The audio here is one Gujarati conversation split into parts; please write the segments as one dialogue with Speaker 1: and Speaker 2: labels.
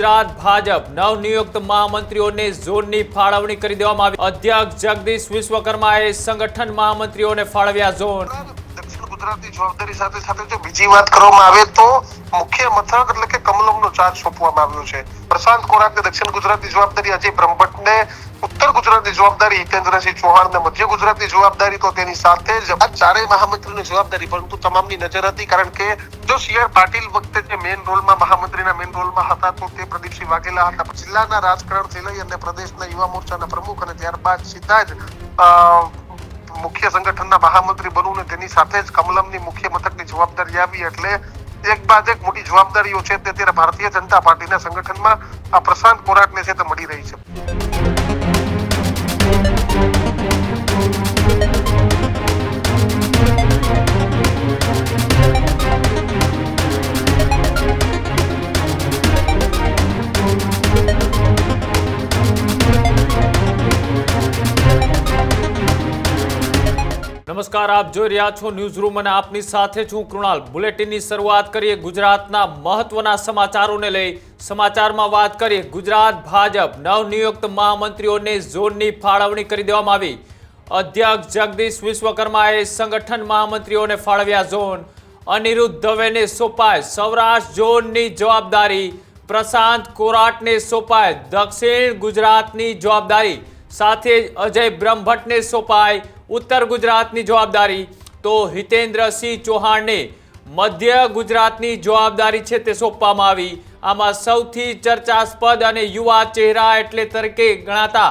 Speaker 1: ગુજરાત ભાજપ નવનિયુક્ત મહામંત્રીઓને ઝોનની ફાળવણી કરી દેવામાં આવી. અધ્યક્ષ જગદીશ વિશ્વકર્માએ સંગઠન મહામંત્રીઓને ફાળવ્યા ઝોન.
Speaker 2: દક્ષિણ જવાબદારી સાથે સાથે જો બીજી વાત કરવામાં આવે તો મુખ્ય મથક એટલે કે કમલમનો ચાર્જ સોંપવામાં આવ્યો છે. પ્રશાંત કોરાકને દક્ષિણ ગુજરાતની જવાબદારી અજય બ્રહ્મભટ્ટને, ઉત્તર ગુજરાતની જવાબદારી હિતેન્દ્રસિંહ ચૌહાણને મધ્ય ગુજરાતની જવાબદારી તો તેની સાથે જ આ ચારેય મહામંત્રીની જવાબદારી, પરંતુ તમામની નજર હતી કારણ કે જો સી આર પાટીલ વખતે જે મેઇન રોલમાં મહામંત્રીના મેઇન રોલમાં હતા તો તે પ્રદીપસિંહ વાઘેલા હતા. જિલ્લાના રાજકારણથી લઈ અને પ્રદેશના યુવા મોરચાના પ્રમુખ અને ત્યારબાદ સીધા જ મુખ્ય સંગઠનના મહામંત્રી બનવું ને તેની સાથે જ કમલમની મુખ્ય મથકની જવાબદારી આવી એટલે એક બાદ એક મોટી જવાબદારીઓ છે તે અત્યારે ભારતીય જનતા પાર્ટીના સંગઠનમાં આ પ્રશાંત કોરાટને છે તે મળી રહી છે.
Speaker 1: નમસ્કાર, આપ જોઈ રહ્યા છો ન્યૂઝ રૂમ અને આપની સાથે છું કૃણાલ. બુલેટિનની શરૂઆત કરીએ ગુજરાતના મહત્વના સમાચારોને લઈ. સમાચારમાં વાત કરીએ ગુજરાત ભાજપ. નવનિયુક્ત મહામંત્રીઓને ઝોનની ફાળવણી કરી દેવામાં આવી. અધ્યક્ષ જગદીશ વિશ્વકર્માએ સંગઠન મહામંત્રીઓને ફાળવ્યા ઝોન. અનિરુદ્ધ દવેને સોંપાય સૌરાષ્ટ્ર ઝોનની જવાબદારી. પ્રશાંત કોરાટને સોંપાય દક્ષિણ ગુજરાતની જવાબદારી. સાથે જ અજય બ્રહ્મભટ્ટને સોંપાય ઉત્તર ગુજરાતની જવાબદારી તો હિતેન્દ્રસિંહ ચૌહાણને મધ્ય ગુજરાતની જવાબદારી છે તે સોંપવામાં આવી. આમાં સૌથી ચર્ચાસ્પદ અને યુવા ચહેરા એટલે તરીકે ગણાતા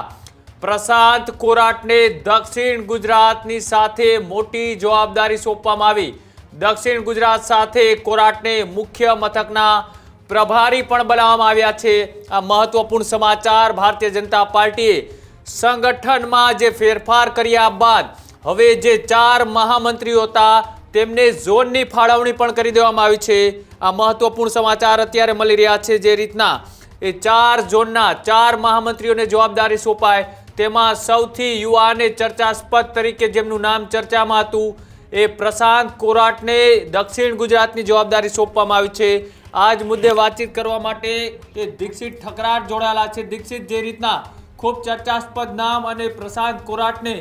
Speaker 1: પ્રશાંત કોરાટને દક્ષિણ ગુજરાતની સાથે મોટી જવાબદારી સોંપવામાં આવી. દક્ષિણ ગુજરાત સાથે કોરાટને મુખ્ય મથકના પ્રભારી પણ બનાવવામાં આવ્યા છે. આ મહત્વપૂર્ણ સમાચાર ભારતીય જનતા પાર્ટીએ સંગઠનમાં જે ફેરફાર કર્યા બાદ હવે જે ચાર મહામંત્રીઓ હતા, તેમને ઝોનની ફાળવણી પણ કરી દેવામાં આવી છે. આ મહત્વપૂર્ણ સમાચાર અત્યારે મળી રહ્યા છે જે રીતના એ ચાર ઝોનના ચાર મહામંત્રીઓને જવાબદારી સોંપાય, તેમાં સૌથી યુવાને ચર્ચાસ્પદ તરીકે જેમનું નામ ચર્ચામાં હતું, એ પ્રશાંત કોરાટને દક્ષિણ ગુજરાતની જવાબદારી સોંપવામાં આવી છે. આ જ મુદ્દે વાતચીત કરવા માટે એ દીક્ષિત ઠકરાટ જોડાયેલા છે. દીક્ષિત, જે રીતના ખૂબ ચર્ચાસ્પદ નામ અને પ્રશાંત કોરાટને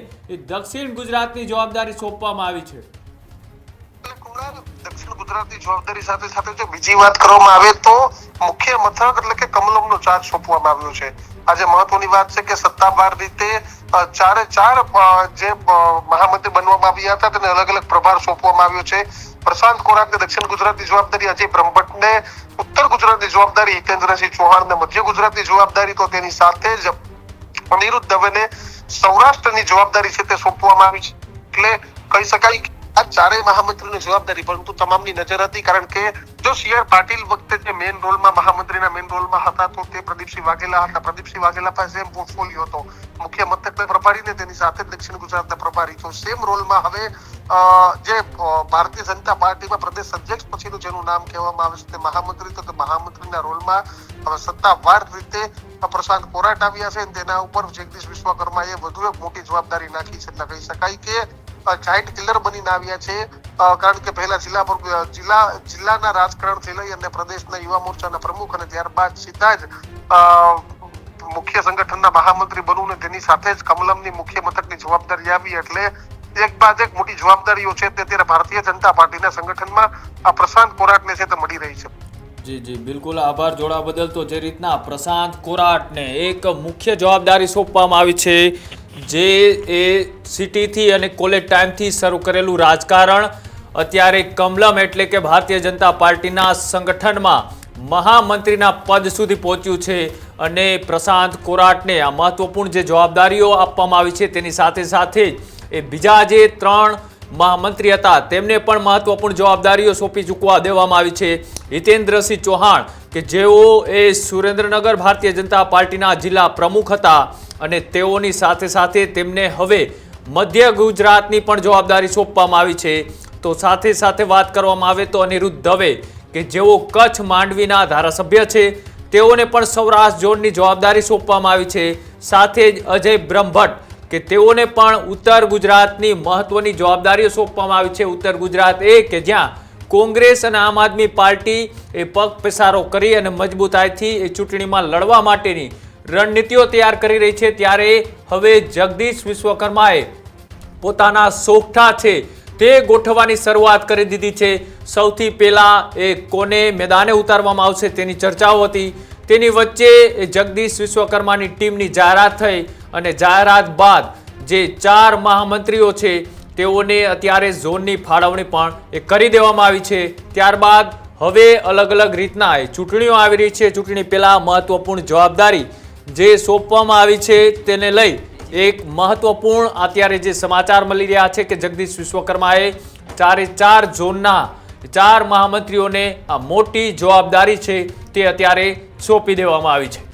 Speaker 1: દક્ષિણ ગુજરાતની જવાબદારી સોંપવામાં આવી છે.
Speaker 2: દક્ષિણ ગુજરાતની જવાબદારી સાથે સાથે જો બીજી વાત કરવામાં આવે તો મુખ્ય મથક એટલે કે કમલમનો ચાર્જ સોંપવામાં આવ્યો છે. આજે મહત્વની વાત છે કે સત્તાવાર રીતે ચારે ચાર જે મહામંત્રી બનવામાં આવ્યા હતા તેને અલગ અલગ પ્રભાર સોંપવામાં આવ્યો છે. પ્રશાંત કોરાકને દક્ષિણ ગુજરાતની જવાબદારી અજય બ્રહ્મભટ્ટને, ઉત્તર ગુજરાતની જવાબદારી હિતેન્દ્રસિંહ ચૌહાણ ને મધ્ય ગુજરાતની જવાબદારી તો તેની સાથે જ અનિરુદ્ધ દવેને સૌરાષ્ટ્રની જવાબદારી છે તે સોંપવામાં આવી છે. એટલે કહી શકાય કે આ ચારેય મહામંત્રીની જવાબદારી, પરંતુ તમામની નજર હતી, કારણ કે જો સી આર પાટીલ વખતે જે મેઇન રોલમાં મહામંત્રીના મેઇન રોલમાં હતા, તો તે પ્રદીપસિંહ વાઘેલા હતા. પ્રદીપસિંહ વાઘેલા પાસે એમ પોર્ટફોલિયો હતો. મુખ્ય મથકના પ્રભારી ને તેની સાથે દક્ષિણ ગુજરાતના પ્રભારી તો સેમ રોલમાં હવે જે ભારતીય જનતા પાર્ટીમાં પ્રદેશ અધ્યક્ષ પછીનું જેનું નામ કહેવામાં આવે છે તે મહામંત્રી, તો મહામંત્રીના રોલમાં હવે સત્તાવાર રીતે પ્રશાંત કોરાટ આવ્યા છે તેના ઉપર જગદીશ વિશ્વકર્માએ વધુ એક મોટી જવાબદારી નાખી છે. એટલે કહી શકાય કે જાઇન્ટ કિલર બનીને આવ્યા છે. કારણ કે પહેલા જિલ્લા જિલ્લા, જિલ્લાના રાજકારણથી લઈ અને પ્રદેશના યુવા મોરચાના પ્રમુખ અને ત્યારબાદ સીધા જ મુખ્ય સંગઠનના મહામંત્રી બનવું ને તેની સાથે જ કમલમની મુખ્ય મથકની જવાબદારી આવી. એટલે એક બાદ એક મોટી જવાબદારીઓ છે તે અત્યારે ભારતીય જનતા પાર્ટીના સંગઠનમાં આ પ્રશાંત કોરાટને છે તે મળી રહી છે.
Speaker 1: જી જી, બિલકુલ આભાર જોડા બદલ. તો જે રીતના પ્રશાંત કોરાટને એક મુખ્ય જવાબદારી સોંપવામાં આવી છે, જે એ સિટીથી અને કોલેજ ટાઈમથી શરૂ કરેલું રાજકારણ, અત્યારે કમલમ એટલે કે ભારતીય જનતા પાર્ટીના સંગઠનમાં મહામંત્રીના પદ સુધી પહોંચ્યું છે અને પ્રશાંત કોરાટને આ મહત્વપૂર્ણ જે જવાબદારીઓ આપવામાં આવી છે તેની સાથે સાથે જ એ બીજા જે ત્રણ મહામંત્રી હતા, તેમને પણ મહત્વપૂર્ણ જવાબદારીઓ સોંપી ચૂકવા દેવામાં આવી છે. હિતેન્દ્રસિંહ ચૌહાણ, કે જેઓ એ સુરેન્દ્રનગર ભારતીય જનતા પાર્ટીના જિલ્લા પ્રમુખ હતા અને તેઓની સાથે સાથે તેમને હવે મધ્ય ગુજરાતની પણ જવાબદારી સોંપવામાં આવી છે. તો સાથે સાથે વાત કરવામાં આવે તો અનિરુદ્ધ દવે, કે જેઓ કચ્છ માંડવીના ધારાસભ્ય છે, તેઓને પણ સૌરાષ્ટ્ર ઝોનની જવાબદારી સોંપવામાં આવી છે. સાથે જ અજય બ્રહ્મભટ્ટ કે તેઓને પણ ઉત્તર ગુજરાતની મહત્વની જવાબદારીઓ સોંપવામાં આવી છે. ઉત્તર ગુજરાત એ કે જ્યાં કોંગ્રેસ અને આમ આદમી પાર્ટી એ પગ પેસારો કરી અને મજબૂતાઈથી એ ચૂંટણીમાં લડવા માટેની રણનીતિઓ તૈયાર કરી રહી છે. ત્યારે હવે જગદીશ વિશ્વકર્માએ પોતાના સોગઠા છે તે ગોઠવવાની શરૂઆત કરી દીધી છે. સૌથી પહેલાં એ કોને મેદાને ઉતારવામાં આવશે તેની ચર્ચાઓ હતી. તેની વચ્ચે જગદીશ વિશ્વકર્માની ટીમની જાહેરાત થઈ. અને જાહેરાત બાદ જે ચાર મહામંત્રીઓ છે, તેઓને અત્યારે ઝોનની ફાળવણી પણ એ કરી દેવામાં આવી છે. ત્યારબાદ હવે અલગ અલગ રીતના એ ચૂંટણીઓ આવી રહી છે. ચૂંટણી પહેલાં મહત્વપૂર્ણ જવાબદારી જે સોંપવામાં આવી છે, તેને લઈ એક મહત્વપૂર્ણ અત્યારે જે સમાચાર મળી રહ્યા છે કે જગદીશ વિશ્વકર્માએ ચારે ચાર ઝોનના ચાર મહામંત્રીઓને આ મોટી જવાબદારી છે, તે અત્યારે સોંપી દેવામાં આવી છે.